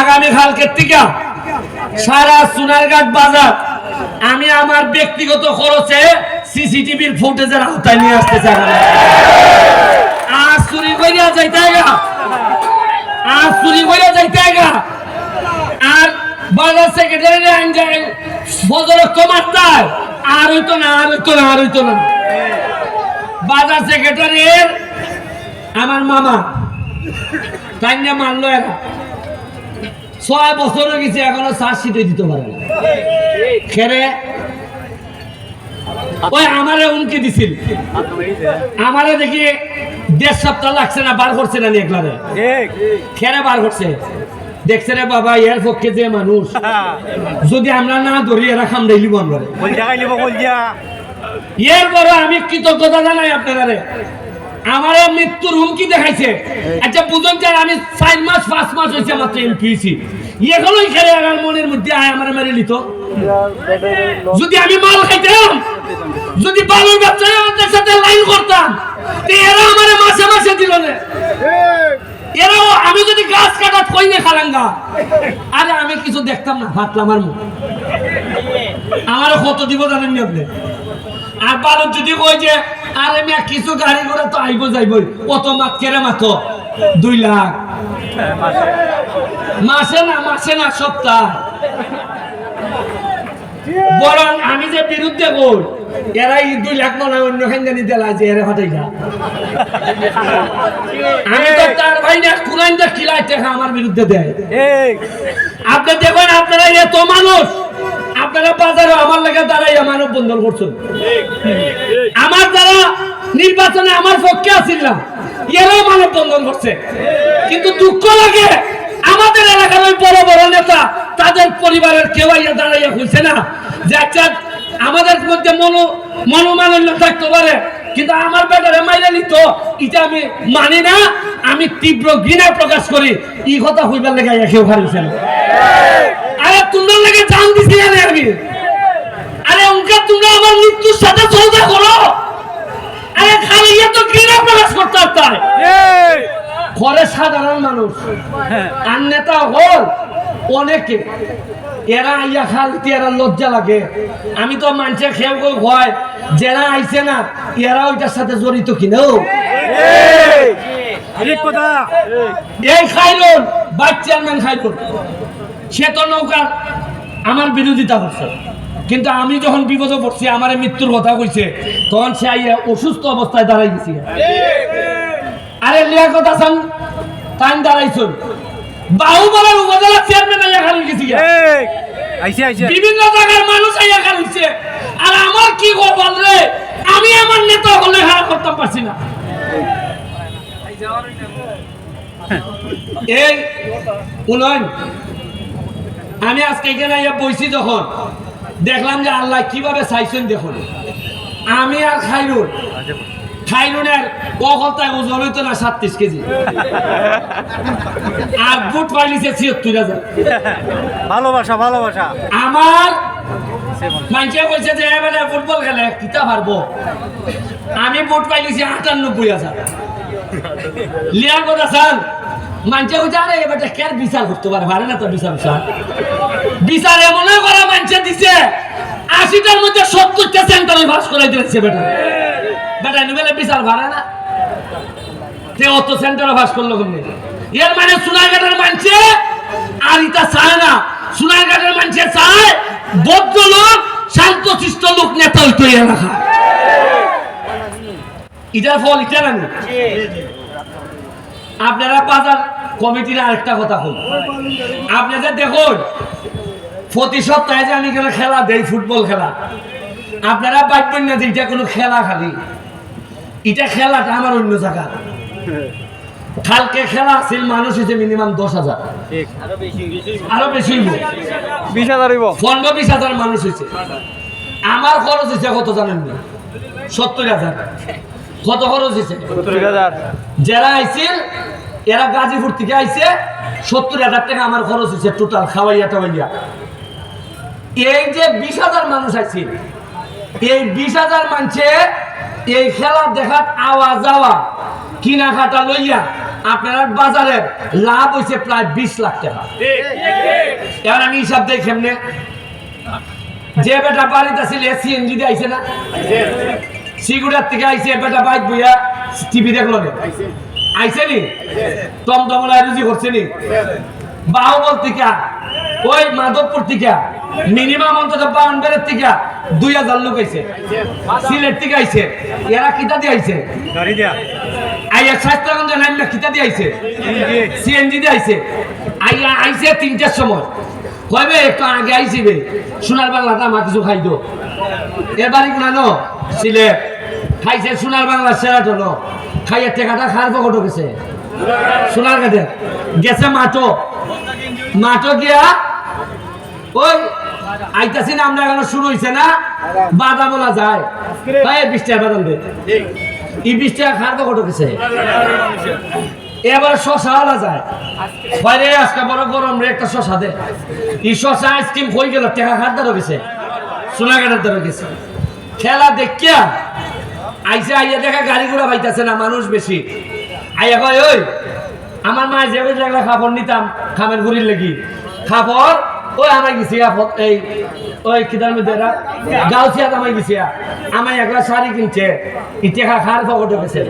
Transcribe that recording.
আগামী কালকের থেকে সারা সোনারঘাট বাজার। আমি আমার ব্যক্তিগত খরচে সিসিটিভির ফুটেজের আওতায় নিয়ে আসতে চাই আর চুরি করিয়া যাইতে আর চুরি করিয়া যাইতে আর বাজার সেক্রেটারি আইন ফজর কমাত্তার আর হইতো না, আর হইতো না, আর হইতো না। বাজার সেক্রেটারির আমার মামা তাই না মানলো এরা। ছয় বছর হয়ে গেছে এখনও চার্জশিটে দিতে পারে না। খেরে ওই আমারে উনকে দিছিল। আমারে দেখি দেড় সপ্তাহ লাগছে না বার করছে না একলারে। খেরে বার করছে। দেখছে রে বাবা এর পক্ষে যে মানুষ। যদি আমরা না ধরি এরা আমরা। খাই লিব কলজা এর বড় আমি কৃতজ্ঞতা জানাই আপনারা আমার মৃত্যুর হুমকি দেখাইছে। আচ্ছা বুঝুন যে আমি চার মাস পাঁচ মাস হয়েছে মাত্র এমপি হয়েছি। এখনোই খেলে আমার মনের মধ্যে আয় আমার মেরে নিত। যদি আমি মাল খাইতাম যদি বালুর ব্যবসায়ী আমাদের সাথে লাইন করতাম এরা আমার মাসে মাসে দিল না। এরাও আমি যদি গাছ কাটাত কই না খালাঙ্গা। আরে আমি কিছু দেখতাম না ফাটলাম আর মুখ। আমার কত দিব জানেন নি আপনি? আর বারো যদি কই যে আরে মিয়া কিছু গাড়ি ঘোড়া তো আইব যাইবই। কত মাত কেরে মাত্র দুই লাখ। মাসে না মাসে না সপ্তাহ। বরং আমি যে বিরুদ্ধে বল এরা দুই লাখ মনে অন্য খানদানি দেলা যে এরা ফাটাই যা আমি তো তার ভাই না কুরাইন দা টাকা আমার বিরুদ্ধে দেয়। আপনি দেখেন আপনারা এত মানুষ। আপনারা বাজারে আমার লেগে দাঁড়াই মানব বন্ধন করছেন। আমার যারা নির্বাচনে আমার পক্ষে আছিল না এরাও মানব বন্ধন করছে। কিন্তু দুঃখ লাগে, আমাদের এলাকার ওই বড় বড় নেতা, তাদের পরিবারের কেউ আইয়া দাঁড়াইয়া হয়েছে না। যে আমাদের মধ্যে মনো, মনোমালিন্য থাকতে পারে, কিন্তু আমার বেটারে মাইনে নিত, এটা আমি মানি না, আমি তীব্র ঘৃণা প্রকাশ করি। এই কথা হইবার লেগে কেউ হারিয়েছে আরে তোমরা লাগে জান দিছি আরে আমি আরে উনকা তোমরা আমার মৃত্যুর সাথে চলতে করো। আরে খালি ইয়ে তো ঘৃণা প্রকাশ করতে হয় ঘরে সাধারণ মানুষ। আর নেতা হল অনেকে। এরা আইয়া খালতে এরা লজ্জা লাগে। আমি তো মানুষের খেয়াল করে হয় যারা আইছে না এরা ওইটার সাথে জড়িত কিনেও এই। খাইলুন ভাইস চেয়ারম্যান খাইলুন। সে তো নৌকার আমার বিরোধিতা করছে। কিন্তু আমি যখন বিপদে পড়ছি আমার মৃত্যুর কথা কইছে তখন সে আইয়া অসুস্থ অবস্থায় দাঁড়াই গেছি। আরে লিয়াকত হাসান টাইম দাঁড়াইছুন বাহুবলের উপজেলা চেয়ারম্যান আইয়া খালি গেছি গিয়া। আইছে আইছে। বিভিন্ন জায়গার মানুষ আইয়া খালিছে আর আমার কি গোপাল রে? আমি আমার নেতা হলে খারাপ করতে পারছি না। এই উন্নয়ন আমি আজকে এখানে আইয়া বইছি যখন দেখলাম যে আল্লাহ কীভাবে চাইছেন দেখুন। আমি আর খাইরুন খাইরুনের কখলতায় ওজন হইতো না সাতত্রিশ কেজি। আর বুট পাইলিছে ছিয়াত্তর হাজার। ভালোবাসা ভালোবাসা। আমার মানুষে বলছে যে এবারে ফুটবল খেলে কিতা পারব? আমি ভোট পাইলিছি আটানব্বই হাজার। লিয়ার কথা স্যার? মানুষে বলছে আরে এবারে কে বিচার করতে পারে পারে না তো বিচার বিচার এমন করা মানুষে দিছে, আশিটার মধ্যে সত্তরটা সেন্টারে ভাস করে দিয়েছে বেটা। বেটা নিবেলে বিচার পারে না। তে অত সেন্টারে ভাস করল কেমনি? এর মানে সোনারঘাটের মানছে, আর ইটা চায় না। সোনারঘাটের মানছে চায় বদ্ধ লোক শান্তশিষ্ট লোক, নেতা হইতো রাখা। ইটার ফল ইটা না আপনারা বাজার কমিটির আরেকটা কথা হল। আপনাদের দেখুন প্রতি সপ্তাহে যে আমি এখানে খেলা দেই ফুটবল খেলা আপনারা বাইবেন না যে এটা কোনো খেলা খালি। এটা খেলাটা আমার অন্য জায়গা। কালকে খেলা আছিল মানুষ হয়েছে মিনিমাম দশ হাজার। আরও বেশি বিশ হাজার পনেরো বিশ হাজার মানুষ হয়েছে। আমার খরচ হয়েছে কত জানেন না? সত্তর হাজার। কত খরচ হয়েছে? যারা আইছিল এরা গাজীপুর থেকে আইছে, সত্তর হাজার টাকা আমার খরচ হয়েছে টোটাল খাওয়াইয়া টাওয়াইয়া। এই যে বিশ হাজার মানুষ আছে এই বিশ হাজার মানুষে এই খেলা দেখার আওয়া যাওয়া কিনা খাটা লইয়া আপনার বাজারে লাভ হয়েছে প্রায় বিশ লাখ টাকা। এবার আমি হিসাব কেমনে? যে বেটা বাড়িতে ছিল সিএনজি দিয়ে আইছে না? সিগুড়ার থেকে আইছে বেটা বাইক বইয়া টিভি দেখল নে? আইছে নি টমটমলা রুজি করছে নি বাহুবল থেকে ওই মাধবপুর থেকে মিনিমাম অন্তত বাউন্ডারের থেকে দুই হাজার লোক আইছে। সিলেট থেকে আইছে। এরা কিতা দিয়ে আইছে? আইয়া স্বাস্থ্যগঞ্জ নাইমনা কিতা দিয়ে আইছে? সিএনজি। দিয়ে আইছে। আইয়া আইছে তিনটার সময়। কইবে একটু আগে আইছিবে। সোনার বাংলাটা আমার কিছু খাইতো এর বাড়ি কোনা সিলেট। খাইছে সোনার বাংলা সেরাটো ন খাইয়া টেকাটা খার পকট গেছে সোনার কাটে গেছে মাটো মাটো গিয়া ওই আইতাছি না, আমরা এখন শুরু হইছে না। বাদাম বলা যায়। ভাই বিশ টাকা বাদাম দে। ই বিশ টাকা খার পকট গেছে এবার শশা আলা যায়। বাইরে আজকে বড় গরম রে, একটা শশা দে। ই শশা আইসক্রিম হয়ে গেল টেকা খার দ্বারা গেছে সোনাঘাটের দ্বারা গেছে খেলা দেখিয়া আইসে আইয়া দেখা গাড়ি ঘোড়া পাইতেছে না, মানুষ বেশি। আইয়া কয়, ওই, আমার মা যে বুঝলে একটা খাপড় নিতাম, খামের গুড়ির লেগি। খাপড় ওই আমার গেছি আপদ এই, ওই কিতার মধ্যে গাউছিয়া আমায় গেছি। আমায় একটা শাড়ি কিনছে। ইতিহাস খার পকেটে গেছে।